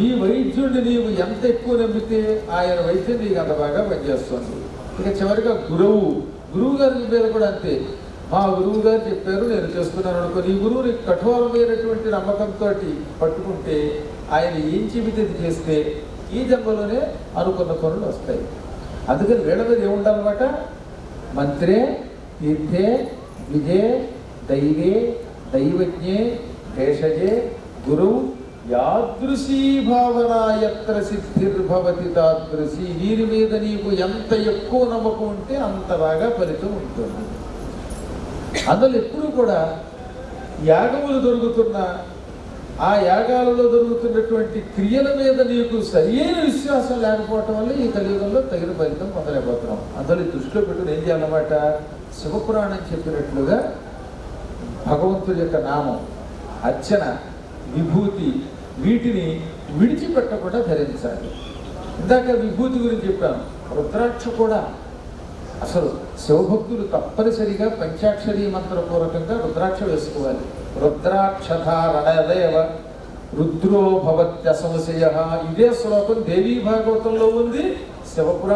నీ వైద్యుడిని నీవు ఎంత ఎక్కువ నమ్మితే ఆయన వైద్యం నీకు అంత బాగా పనిచేస్తుంది. ఇక చివరిగా గురువు. గురువు గారి పేరు కూడా అంతే. మా గురువు గారు చెప్పారు నేను చేస్తున్నాను అనుకో నీ గురువు నీకు కఠోరమైనటువంటి నమ్మకంతో పట్టుకుంటే ఆయన ఏం చెబితే చేస్తే ఈ జన్మలోనే అనుకున్న పనులు వస్తాయి. అందుకని వీళ్ళ మీద ఏముండాలన్నమాట? మంత్రే తీర్థే విజే దైవే దైవజ్ఞే భేషజే గురువు యాదృశీ భావన ఎత్ర సిద్ధిర్భవతి తాదృశి. వీరి మీద నీకు ఎంత ఎక్కువ నమ్మకం ఉంటే అంత బాగా ఫలితం ఉంటుంది. అందులో ఎప్పుడూ కూడా యాగములు దొరుకుతున్న ఆ యాగాలలో దొరుకుతున్నటువంటి క్రియల మీద నీకు సరియైన విశ్వాసం లేకపోవటం వల్ల ఈ కలియుగంలో తగిన ఫలితం పొందలేకపోతున్నాం. అందులో ఈ దృష్టిలో పెట్టుకుని ఏం చేయాలన్నమాట? శివపురాణం చెప్పినట్లుగా భగవంతుడి యొక్క నామం అర్చన విభూతి వీటిని విడిచిపెట్టకుండా ధరించాలి. ఇందాక విభూతి గురించి చెప్పాను. రుద్రాక్ష కూడా అసలు శివభక్తులు తప్పనిసరిగా పంచాక్షరీ మంత్రపూర్వకంగా రుద్రాక్ష వేసుకోవాలి. రుద్రాక్షధారణదేవ రుద్రో భవత్య ఇదే శ్లోకం దేవీ భాగవతంలో ఉంది. శివపురాణ